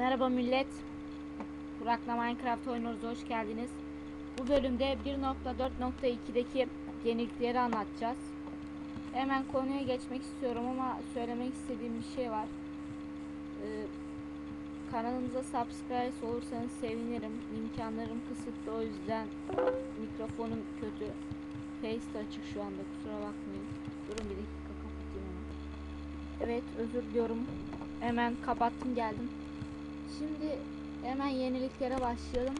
Merhaba millet. Burak'la Minecraft oynuyoruz. Hoş geldiniz. Bu bölümde 1.4.2'deki yenilikleri anlatacağız. Hemen konuya geçmek istiyorum ama söylemek istediğim bir şey var. Ee, kanalımıza subscribe olursanız sevinirim. İmkanlarım kısıtlı o yüzden mikrofonum kötü. Face açık şu anda kusura bakmayın. Durun bir dakika kapatayım onu. Evet özür diliyorum. Hemen kapattım geldim. Şimdi hemen yeniliklere başlayalım.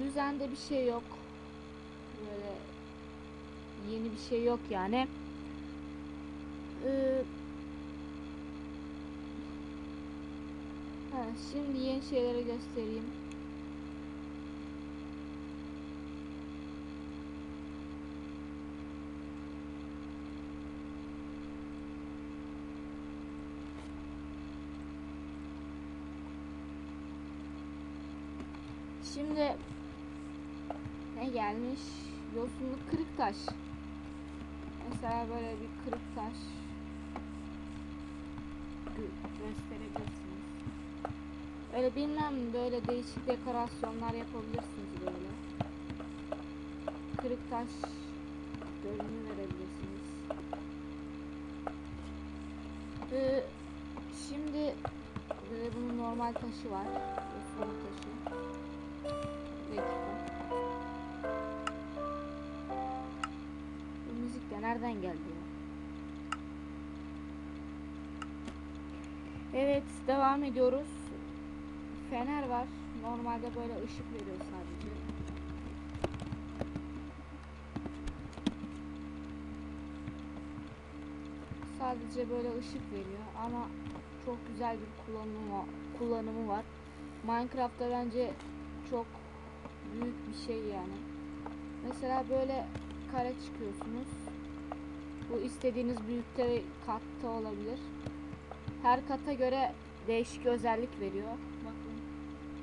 Düzende bir şey yok. Böyle yeni bir şey yok yani. Ee, şimdi yeni şeyleri göstereyim. Şimdi ne gelmiş? Yosunlu kırık taş. Mesela böyle bir kırık taş gö- gösterebilirsiniz. Öyle bilmem böyle değişik dekorasyonlar yapabilirsiniz böyle. Kırık taş görünümü verebilirsiniz. Ee, şimdi böyle bunun normal taşı var. Yosunlu taşı. Bu müzik de nereden geldi ya? Evet devam ediyoruz. Fener var. Normalde böyle ışık veriyor sadece. Sadece böyle ışık veriyor ama çok güzel bir kullanımı kullanımı var. Minecraft'ta bence çok büyük bir şey yani. Mesela böyle kare çıkıyorsunuz. Bu istediğiniz büyükte katta olabilir. Her kata göre değişik özellik veriyor. Bakın.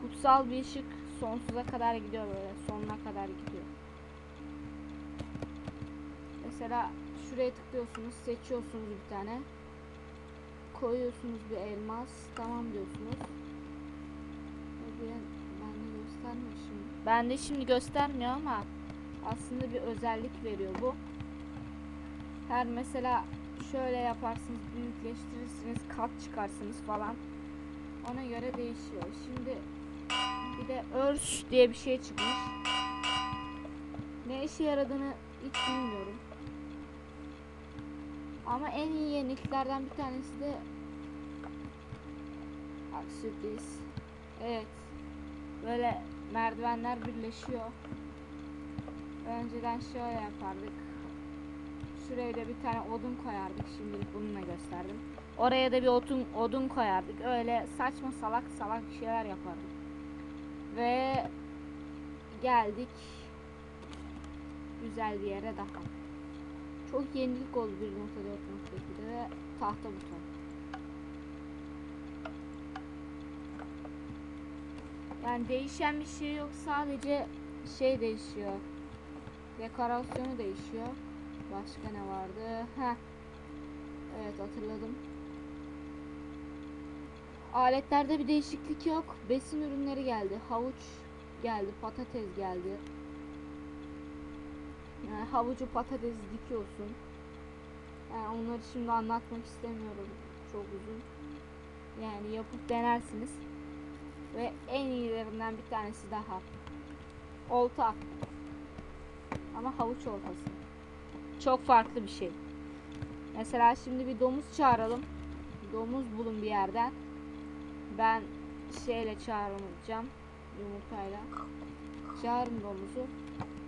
Kutsal bir ışık sonsuza kadar gidiyor böyle. Sonuna kadar gidiyor. Mesela şuraya tıklıyorsunuz, seçiyorsunuz bir tane. Koyuyorsunuz bir elmas. Tamam diyorsunuz. De göstermiyor şimdi. Ben de şimdi göstermiyor ama aslında bir özellik veriyor bu. Her mesela şöyle yaparsınız, büyükleştirirsiniz, kat çıkarsınız falan. Ona göre değişiyor. Şimdi bir de örs diye bir şey çıkmış. Ne işe yaradığını hiç bilmiyorum. Ama en iyi yeniliklerden bir tanesi de sürpriz. Evet. Böyle merdivenler birleşiyor. Önceden şöyle yapardık. Şuraya da bir tane odun koyardık. Şimdilik bununla gösterdim. Oraya da bir odun, odun koyardık. Öyle saçma salak salak şeyler yapardık. Ve geldik güzel bir yere daha. Çok yenilik oldu 1.4.2'de ve tahta buton. Yani değişen bir şey yok. Sadece şey değişiyor. Dekorasyonu değişiyor. Başka ne vardı? Heh. Evet hatırladım. Aletlerde bir değişiklik yok. Besin ürünleri geldi. Havuç geldi. Patates geldi. Yani havucu patates dikiyorsun. Yani onları şimdi anlatmak istemiyorum. Çok uzun. Yani yapıp denersiniz. Ve en iyilerinden bir tanesi daha. Olta. Ama havuç oltası. Çok farklı bir şey. Mesela şimdi bir domuz çağıralım. Domuz bulun bir yerden. Ben şeyle çağıracağım. Yumurtayla. Çağırın domuzu.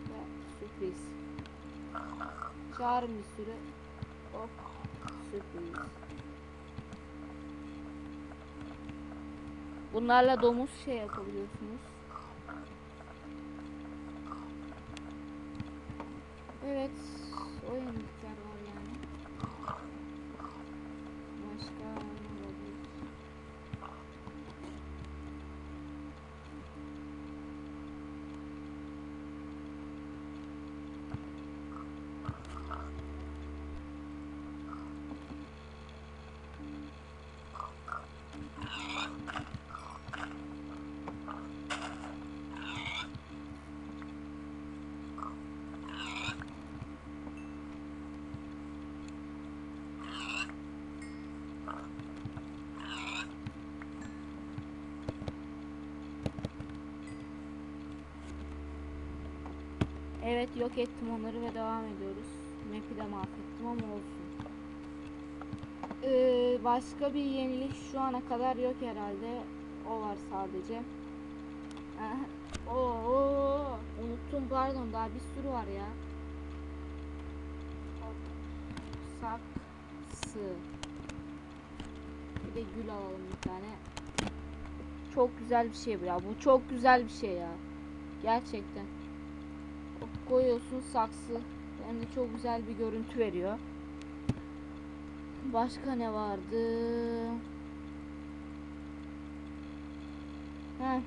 Ve sürpriz. Çağırın bir sürü. Hop. Sürpriz. Bunlarla domuz şey yapabiliyorsunuz. Evet, o yenilikler var yani. Başka ne olabilir? Evet yok ettim onları ve devam ediyoruz. Map'i de mahvettim ama olsun. Ee, başka bir yenilik şu ana kadar yok herhalde. O var sadece. Oo, unuttum pardon daha bir sürü var ya. Saksı. Bir de gül alalım bir tane. Çok güzel bir şey bu ya. Bu çok güzel bir şey ya. Gerçekten. Koyuyorsun saksı. Hem de çok güzel bir görüntü veriyor. Başka ne vardı? Heh.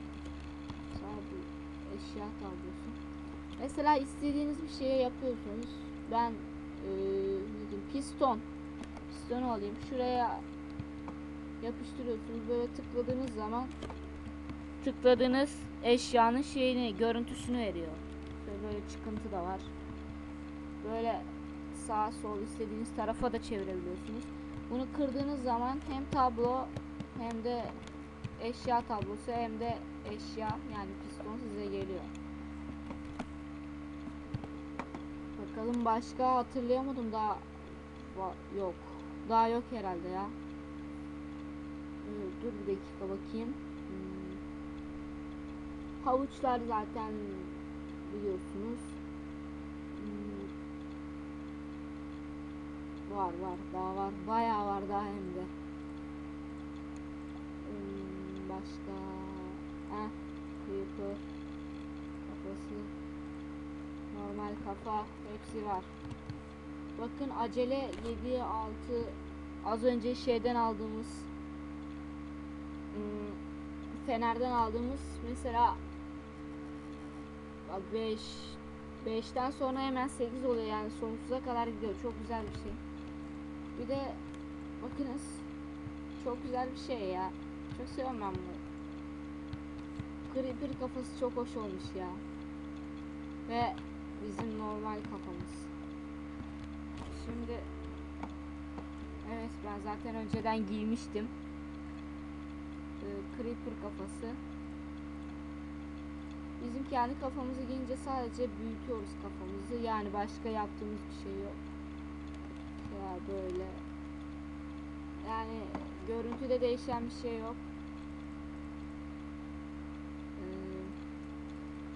Eşya tablası. Mesela istediğiniz bir şeye yapıyorsunuz. Ben diyeyim, piston. Piston alayım. Şuraya yapıştırıyorsunuz. Böyle tıkladığınız zaman tıkladığınız eşyanın şeyini, görüntüsünü veriyor. Şöyle böyle çıkıntı da var. Böyle sağ sol istediğiniz tarafa da çevirebiliyorsunuz. Bunu kırdığınız zaman hem tablo hem de eşya tablosu hem de eşya yani piston size geliyor. Bakalım başka hatırlayamadım daha Va- yok. Daha yok herhalde ya. Ee, Dur bir dakika bakayım. Hmm. Havuçlar zaten biliyorsunuz. Hmm. Var var daha var. Bayağı var daha hem de. Hmm, başka eh creeper kafası normal kafa hepsi var. Bakın acele 7 6 az önce şeyden aldığımız hmm, Fener'den aldığımız mesela 5 5'ten sonra hemen 8 oluyor yani sonsuza kadar gidiyor. Çok güzel bir şey. Bir de bakınız çok güzel bir şey ya. Çok seviyorum ben bunu. Creeper kafası çok hoş olmuş ya. Ve bizim normal kafamız. Şimdi Evet ben zaten önceden giymiştim. Ee, Creeper kafası. Bizim kendi kafamızı giyince sadece büyütüyoruz kafamızı. Yani başka yaptığımız bir şey yok. Ya böyle. Yani görüntüde değişen bir şey yok. Ee,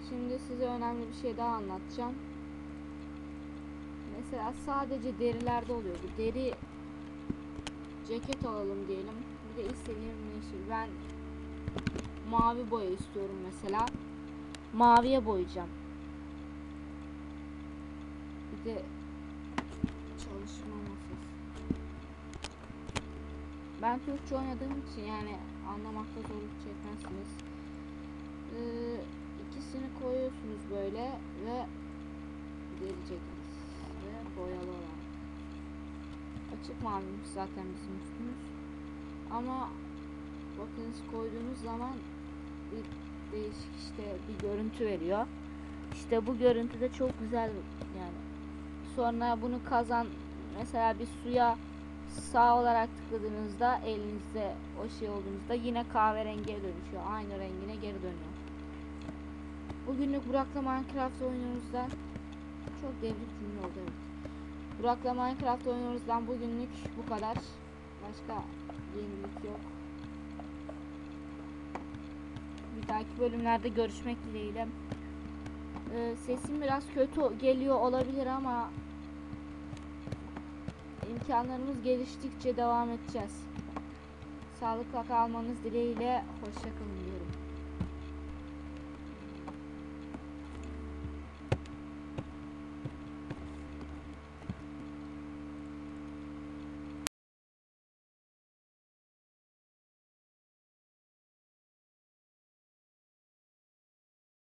şimdi size önemli bir şey daha anlatacağım. Mesela sadece derilerde oluyor. Bu deri ceket alalım diyelim. Bir de istediğim yeşil. Ben mavi boya istiyorum mesela. Maviye boyayacağım. Bir de çalışma masası. Ben Türkçe oynadığım için yani anlamakta zorluk çekmezsiniz. Ee, ikisini koyuyorsunuz böyle ve ceket ve boyalı olan. Açık maviymiş zaten bizim üstümüz. Ama bakınız koyduğunuz zaman bir değişik işte bir görüntü veriyor. İşte bu görüntü de çok güzel yani. Sonra bunu kazan mesela bir suya sağ olarak tıkladığınızda elinizde o şey olduğunuzda yine kahverengiye dönüşüyor. Aynı rengine geri dönüyor. Bugünlük Burak'la Minecraft oynuyoruzdan çok devrik cümle oldu evet. Burak'la Minecraft oynuyoruzdan bugünlük bu kadar. Başka yenilik yok. Bir dahaki bölümlerde görüşmek dileğiyle. Ee, sesim biraz kötü geliyor olabilir ama imkanlarımız geliştikçe devam edeceğiz. Sağlıkla kalmanız dileğiyle. Hoşçakalın.